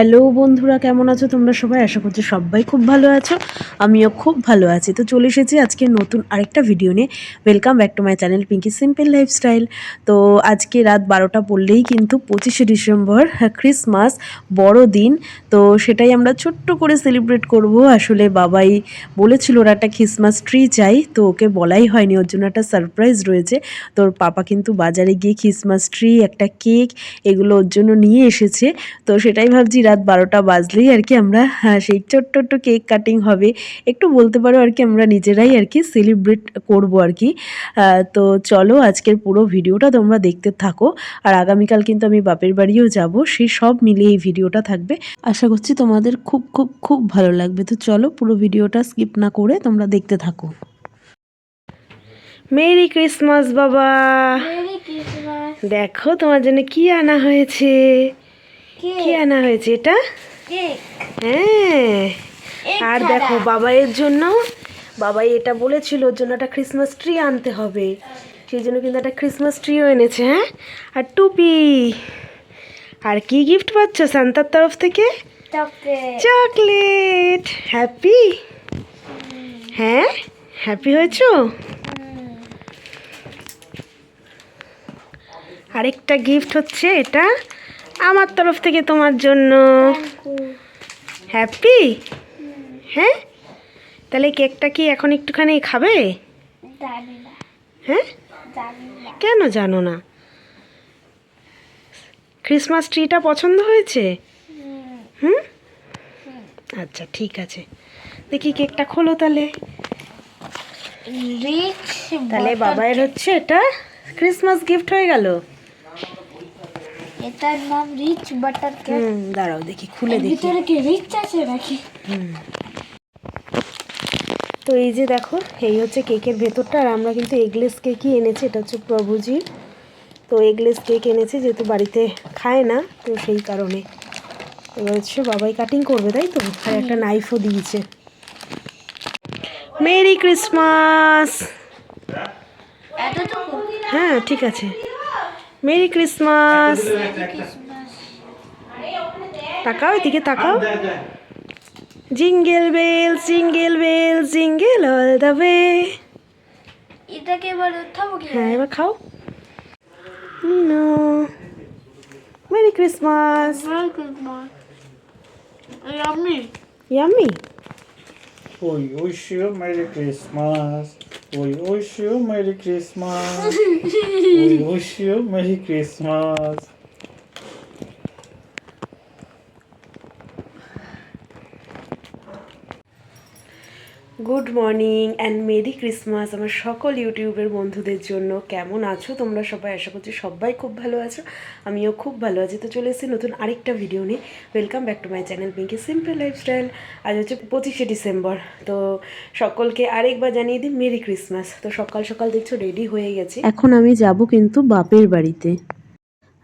Hello বন্ধুরা, কেমন আছো তোমরা সবাই? আশা করছি সবাই খুব ভালো আছো, আমিও খুব ভালো আছি। তো চলে এসেছি আজকে নতুন আরেকটা ভিডিও নিয়ে। Welcome back to my channel Pinky simple lifestyle তো আজকে রাত বারোটা পড়লেই কিন্তু পঁচিশে ডিসেম্বর ক্রিসমাস বড় দিন তো সেটাই আমরা ছোট্ট করে সেলিব্রেট করব। আসলে বাবাই বলেছিল, ওরা একটা ক্রিসমাস ট্রি চাই। তো ওকে বলাই হয়নি, ওর জন্য একটা সারপ্রাইজ রয়েছে। তোর পাপা কিন্তু বাজারে গিয়ে ক্রিসমাস ট্রি একটা কেক এগুলো ওর জন্য নিয়ে এসেছে। তো সেটাই ভাবছি রাত বারোটা বাজলেই আর কি আমরা হ্যাঁ, সেই ছোট্ট ছোট্ট কেক কাটিং হবে। একটু বলতে পারো আর কি আমরা নিজেরাই আর কি সেলিব্রেট করব আর কি। তো চলো আজকের পুরো ভিডিওটা তোমরা দেখতে থাকো। আর আগামীকাল কিন্তু আমি বাপের বাড়িও যাব সেই সব মিলিয়ে এই ভিডিওটা থাকবে। আশা করছি তোমাদের খুব খুব খুব ভালো লাগবে। তো চলো পুরো ভিডিওটা স্কিপ না করে তোমরা দেখতে থাকো। মেরি ক্রিসমাস বাবা। দেখো তোমার জন্য কি আনা হয়েছে। কি আনা হয়েছে এটা? হ্যাঁ। আর। দেখো বাবাইয়ের জন্য বাবাই এটা বলেছিল ওর জন্য একটা ক্রিসমাস ট্রি আনতে হবে। সেই জন্য কিন্তু একটা ক্রিসমাস ট্রিও এনেছে হ্যাঁ? আর টুপি। আর কি গিফট পাচ্ছ সান্তার তরফ থেকে? চকলেট। হ্যাপি হ্যাঁ? হ্যাপি হয়েছো? আরেকটা গিফট হচ্ছে এটা। আমার তরফ থেকে তোমার জন্য। হ্যাপি হ্যাঁ? তাহলে কেকটা কি এখন একটুখানি খাবে? হ্যাঁ? কেন জানো না? ক্রিসমাস ট্রিটা পছন্দ হয়েছে? হুম? আচ্ছা ঠিক আছে। দেখি কেকটা খোলো তাহলে। তাহলে বাবাইয়ের হচ্ছে এটা ক্রিসমাস গিফট হয়ে গেল। এটার নাম রিচ বাটার কেক হুম দাঁড়াও দেখি খুলে দেখি। ভিতরে কি রিচ আছে নাকি? তো এই যে দেখো এই হচ্ছে কেকের ভেতরটা আর আমরা কিন্তু এগলেস কেকই এনেছি এটা হচ্ছে প্রভুজির। তো এগলেস কেক এনেছি যেহেতু বাড়িতে খায় না তো সেই কারণে। এবার হচ্ছে বাবাই কাটিং করবে তাই তো? আর একটা নাইফও দিয়েছে। মেরি ক্রিসমাস হ্যাঁ ঠিক আছে। মেরি ক্রিসমাস ক্রিসমাস তাকাও এদিকে তাকাও। Jingle bell jingle bell jingle all the way এটাকে এবার উঠাবো কি? হ্যাঁ এবার খাও। No merry Christmas merry Christmas আমি yummy We wish you Merry Christmas. Oy hoşu Merry Christmas. Oy hoşu Merry Christmas. Good morning and merry Christmas আমার সকল ইউটিউবের বন্ধুদের জন্য। কেমন আছো? তোমরা সবাই আশা করছি সবাই খুব ভালো আছো। আমিও খুব ভালো আছি। তো চলে এসেছি নতুন আরেকটা ভিডিও নিয়ে। Welcome back to my channel Pinky simple lifestyle আজ হচ্ছে পঁচিশে ডিসেম্বর। তো সকলকে আরেকবার জানিয়ে দিই মেরি ক্রিসমাস তো সকাল সকাল দেখছ রেডি হয়ে গেছে। এখন আমি যাব কিন্তু বাপের বাড়িতে।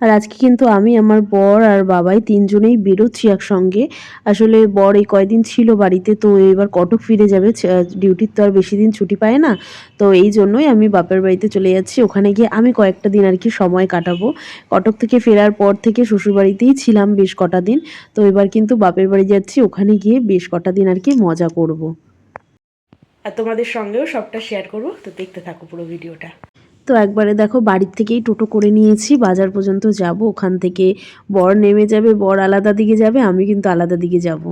আর আজকে কিন্তু আমি, আমার বর আর বাবাই তিনজনেই বেরোচ্ছি একসঙ্গে। আসলে বর এই কয়দিন ছিল বাড়িতে, তো এবার কটক ফিরে যাবে ডিউটির তো আর বেশি দিন ছুটি পায় না। তো এই জন্যই আমি বাপের বাড়িতে চলে যাচ্ছি। ওখানে গিয়ে আমি কয়েকটা দিন আর কি সময় কাটাবো। কটক থেকে ফেরার পর থেকে শ্বশুরবাড়িতেই ছিলাম বেশ কটা দিন। তো এবার কিন্তু বাপের বাড়ি যাচ্ছি, ওখানে গিয়ে বেশ কটা দিন আর কি মজা করব। আর তোমাদের সঙ্গেও সবটা শেয়ার করব, তো দেখতে থাকো পুরো ভিডিওটা। তো একবারে দেখো বাড়ির থেকেই টোটো করে নিয়েছি বাজার পর্যন্ত যাব। ওখান থেকে বর নেমে যাবে বর আলাদা দিকে যাবে আমি কিন্তু আলাদা দিকে যাব।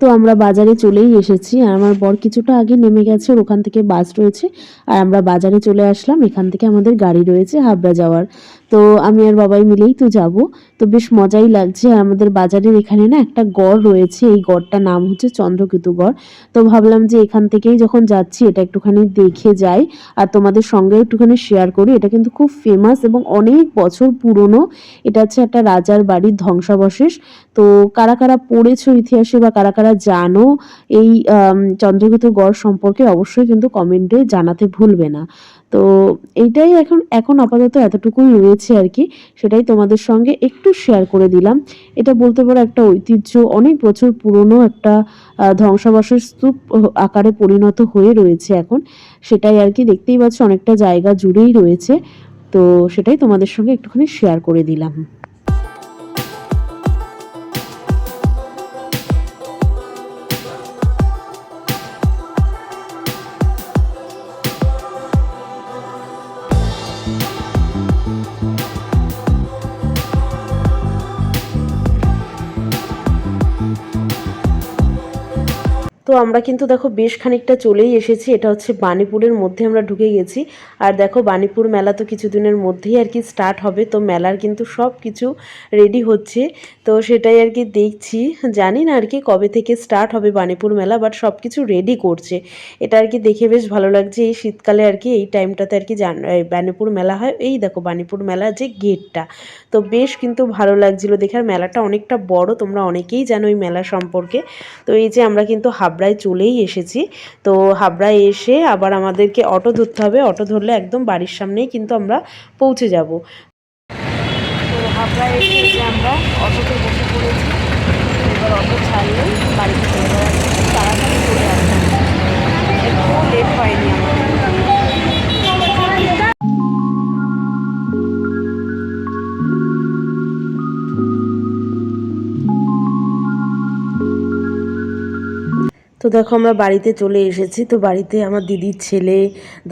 তো আমরা বাজারে চলেই এসেছি আর আমার বর কিছুটা আগে নেমে গেছে ওর ওখান থেকে বাস রয়েছে আর আমরা বাজারে চলে আসলাম এখান থেকে আমাদের গাড়ি রয়েছে হাবড়া যাওয়ার। তো আমি আর বাবাই মিলেই তো যাব। তো বেশ মজাই লাগছে। আমাদের বাজারের এখানে না একটা গড় রয়েছে। এই গড়টার নাম হচ্ছে চন্দ্রকেতু গড় তো ভাবলাম যে এখান থেকেই যখন যাচ্ছি, এটা একটুখানি দেখে যাই। আর তোমাদের সঙ্গে একটুখানি শেয়ার করি। এটা কিন্তু খুব ফেমাস এবং অনেক বছর পুরনো। এটা হচ্ছে একটা রাজার বাড়ির ধ্বংসাবশেষ। তো কারা কারা পড়েছো ইতিহাসে বা কারা কারা জানো এই চন্দ্রকেতু গড় সম্পর্কে অবশ্যই কিন্তু কমেন্টে জানাতে ভুলবে না। তো এইটাই এখন এখন আপাতত এতটুকুই রয়েছে আর কি, সেটাই তোমাদের সঙ্গে একটু শেয়ার করে দিলাম। এটা বলতে পারো একটা ঐতিহ্য, অনেক বছর পুরনো একটা ধ্বংসাবশেষ স্তূপ আকারে পরিণত হয়ে রয়েছে এখন। সেটাই আর কি দেখতেই পাচ্ছ, অনেকটা জায়গা জুড়েই রয়েছে। তো সেটাই তোমাদের সঙ্গে একটুখানি শেয়ার করে দিলাম। তো আমরা কিন্তু দেখো বেশ খানিকটা চলেই এসেছি। এটা হচ্ছে বানিপুরের মধ্যে আমরা ঢুকে গেছি। আর দেখো বানিপুর মেলা তো কিছুদিনের মধ্যেই আর কি স্টার্ট হবে, তো মেলার কিন্তু সব কিছু রেডি হচ্ছে। তো সেটাই আর কি দেখছি। জানি না আর কি কবে থেকে স্টার্ট হবে বানিপুর মেলা বাট সব কিছু রেডি করছে। এটা আর কি দেখে বেশ ভালো লাগছে। এই শীতকালে আর কি এই টাইমটাতে আর কি বানিপুর মেলা হয়। এই দেখো বানিপুর মেলা যে গেটটা তো বেশ কিন্তু ভালো লাগছিল দেখে। আর মেলাটা অনেকটা বড়, তোমরা অনেকেই জানো এই মেলা সম্পর্কে। তো এই যে আমরা কিন্তু হাবড়ায় চলেই এসেছি। তো হাবড়ায় এসে আবার আমাদেরকে অটো ধরতে হবে। অটো ধরলে একদম বাড়ির সামনেই কিন্তু আমরা পৌঁছে যাব। তো হাবড়ায় এসে আমরা অটোতে দেখো আমরা বাড়িতে চলে এসেছি, তো বাড়িতে আমার দিদির ছেলে,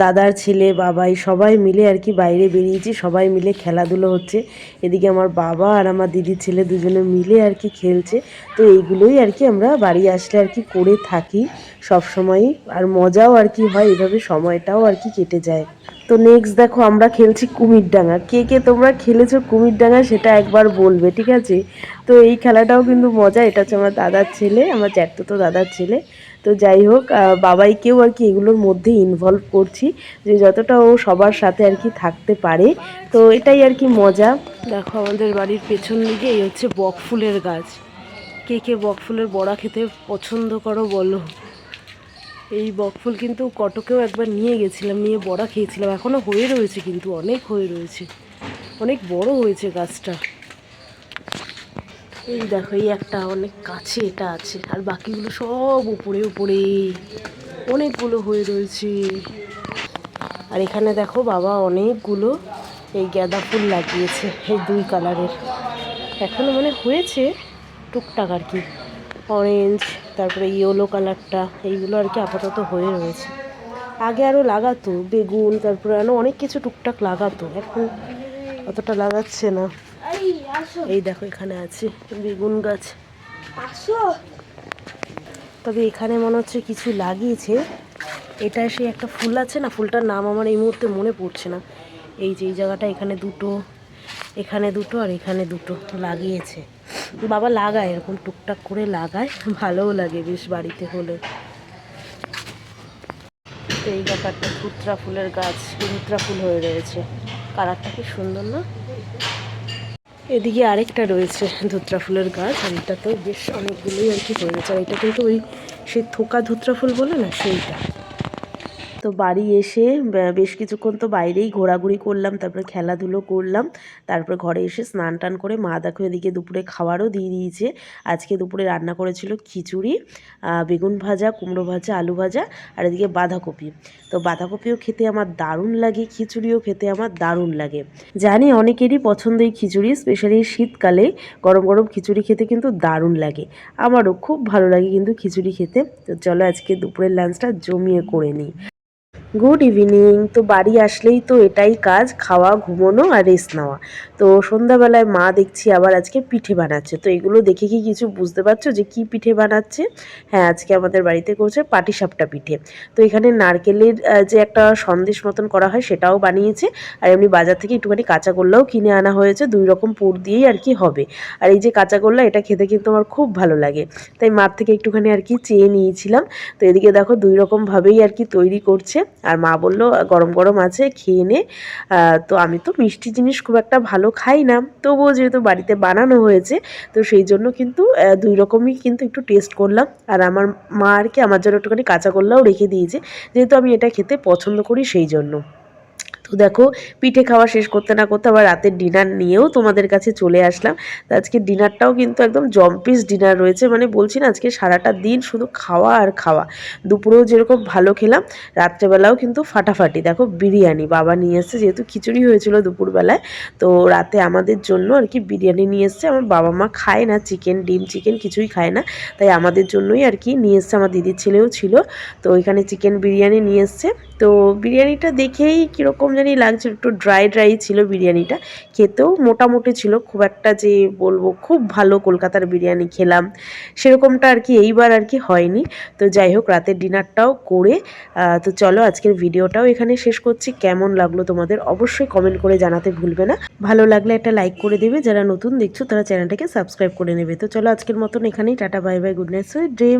দাদার ছেলে, বাবাই সবাই মিলে আর কি বাইরে বেরিয়েছি, সবাই মিলে খেলাধুলো হচ্ছে। এদিকে আমার বাবা আর আমার দিদির ছেলে দুজনে মিলে আর কি খেলছে, তো এইগুলোই আর কি আমরা বাড়ি আসলে আর কি করে থাকি সব সময়ই আর মজাও আর কি হয়, এভাবে সময়টাও আর কি কেটে যায়। তো নেক্সট দেখো আমরা খেলছি কুমির ডাঙা কে কে তোমরা খেলেছো কুমির ডাঙা সেটা একবার বলবে, ঠিক আছে? তো এই খেলাটাও কিন্তু মজা, এটা হচ্ছে আমার দাদার ছেলে, আমার জ্যাঠতো দাদার ছেলে। তো যাই হোক বাবাইকেও আর কি এগুলোর মধ্যে ইনভলভ করছি যে যতটা ও সবার সাথে আর কি থাকতে পারে। তো এটাই আর কি মজা। দেখো আমাদের বাড়ির পেছন দিকে এই হচ্ছে বকফুলের গাছ। কে কে বকফুলের বড়া খেতে পছন্দ করো বলো। এই বকফুল কিন্তু কটকেও একবার নিয়ে গেছিলাম, নিয়ে বড়া খেয়েছিলাম। এখনও হয়ে রয়েছে কিন্তু, অনেক হয়ে রয়েছে। অনেক বড় হয়েছে গাছটা। এই দেখো, এই একটা অনেক কাছে এটা আছে, আর বাকিগুলো সব উপরে উপরে। অনেকগুলো হয়ে রয়েছে। আর এখানে দেখো, বাবা অনেকগুলো এই গাঁদা ফুল লাগিয়েছে, এই দুই কালারের। এখনও মানে হয়েছে টুকটাক আর কি। অরেঞ্জ তারপরে ইয়েলো কালারটা, এইগুলো আর কি আপাতত হয়ে রয়েছে। আগে আরও লাগাতো, বেগুন, তারপরে আরও অনেক কিছু টুকটাক লাগাতো, এখন অতটা লাগাচ্ছে না। এই দেখো এখানে আছে বেগুন গাছ। আসো। তবে এখানে মনে হচ্ছে কিছু লাগিয়েছে। এটা সেই একটা ফুল আছে না ফুলটার নাম আমার এই মুহূর্তে মনে পড়ছে না। এই যে এই জায়গাটা এখানে দুটো এখানে দুটো আর এখানে দুটো লাগিয়েছে। বাবা লাগায় এরকম টুকটাক করে লাগায় ভালোও লাগে বেশ বাড়িতে হলে। তো এই ব্যাপারটা ধুত্রা ফুলের গাছ ধুত্রা ফুল হয়ে রয়েছে। কালারটা কি সুন্দর না? এদিকে আরেকটা রয়েছে, ধুত্রা ফুলের গাছ, আর এটা তো বেশ অনেকগুলোই আর কি হয়েছে আর এটা কিন্তু ওই সেই থোকা ধুত্রা ফুল বলে না, সেইটা। তো বাড়ি এসে বেশ কিছুক্ষণ তো বাইরেই ঘোরাঘুরি করলাম, তারপরে খেলাধুলো করলাম, তারপরে ঘরে এসে স্নান টান করে মা দেখো এদিকে দুপুরে খাবারও দিয়ে দিয়েছে। আজকে দুপুরে রান্না করেছিল খিচুড়ি বেগুন ভাজা, কুমড়ো ভাজা, আলু ভাজা আর এদিকে বাঁধাকপি। তো বাঁধাকপিও খেতে আমার দারুণ লাগে, খিচুড়িও খেতে আমার দারুণ লাগে। জানি অনেকেরই পছন্দ এই খিচুড়ি স্পেশালি শীতকালে গরম গরম খিচুড়ি খেতে কিন্তু দারুণ লাগে। আমারও খুব ভালো লাগে কিন্তু খিচুড়ি খেতে। তো চলো আজকে দুপুরের লাঞ্চটা জমিয়ে করে নিই। গুড ইভিনিং তো বাড়ি আসলেই তো এটাই কাজ, খাওয়া, ঘুমোনো আর রেস্ট নেওয়া। তো সন্ধ্যাবেলায় মা দেখছি আবার আজকে পিঠে বানাচ্ছে। তো এগুলো দেখে কি কিছু বুঝতে পারছ যে কি পিঠে বানাচ্ছে? হ্যাঁ আজকে আমাদের বাড়িতে করছে পাটিসাপটা পিঠে। তো এখানে নারকেলের যে একটা সন্দেশ মতন করা হয় সেটাও বানিয়েছে। আর এমনি বাজার থেকে একটুখানি কাঁচা গোল্লাও কিনে আনা হয়েছে। দুই রকম পুর দিয়েই আর কি হবে। আর এই যে কাঁচা গোল্লা এটা খেতে কিন্তু আমার খুব ভালো লাগে। তাই মার থেকে একটুখানি আর কি চেয়ে নিয়েছিলাম। তো এদিকে দেখো দুই রকম ভাবেই আর কি তৈরি করছে। আর মা বলল, গরম গরম আছে, খেয়ে নে। তো আমি তো মিষ্টি জিনিস খুব একটা ভালো খাই না। তবুও যেহেতু বাড়িতে বানানো হয়েছে, তো সেই জন্য কিন্তু দুই রকমই কিন্তু একটু টেস্ট করলাম। আর আমার মা আর কি, আমার জন্য একটুখানি কাঁচাগোল্লাও রেখে দিয়েছে। যেহেতু আমি এটা খেতে পছন্দ করি সেই জন্য। তো দেখো, পিঠে খাওয়া শেষ করতে না করতে আবার রাতের ডিনার নিয়েও তোমাদের কাছে চলে আসলাম। তো আজকে ডিনারটাও কিন্তু একদম জম্পিস ডিনার রয়েছে। মানে বলছি না, আজকে সারাটা দিন শুধু খাওয়া আর খাওয়া। দুপুরেও যেরকম ভালো খেলাম, রাত্রেবেলাও কিন্তু ফাটাফাটি। দেখো, বিরিয়ানি বাবা নিয়ে এসছে, যেহেতু খিচুড়ি হয়েছিল দুপুরবেলায়, তো রাতে আমাদের জন্য আর কি বিরিয়ানি নিয়ে এসছে। আমার বাবা মা খায় না চিকেন ডিম চিকেন কিছুই খায় না। তাই আমাদের জন্যই আর কি নিয়ে এসছে, আমার দিদির ছেলেও ছিল। তো ওইখানে চিকেন বিরিয়ানি নিয়ে এসছে। তো বিরিয়ানিটা দেখেই কীরকম জানি লাগছে একটু ড্রাই ড্রাই ছিল বিরিয়ানিটা। খেতেও মোটামুটি ছিল, খুব একটা যে বলব, খুব ভালো কলকাতার বিরিয়ানি খেলাম। সেরকমটা আর কি এইবার আর কি হয়নি। তো যাই হোক, রাতের ডিনারটাও করে তো চলো আজকের ভিডিওটাও এখানে শেষ করছি। কেমন লাগল তোমাদের অবশ্যই কমেন্ট করে জানাতে ভুলবে না। ভালো লাগলে একটা লাইক করে দেবে। যারা নতুন দেখছ, তারা চ্যানেলটাকে সাবস্ক্রাইব করে নেবে। তো চলো আজকের মতন এখানেই। Tata bye bye good night sweet dream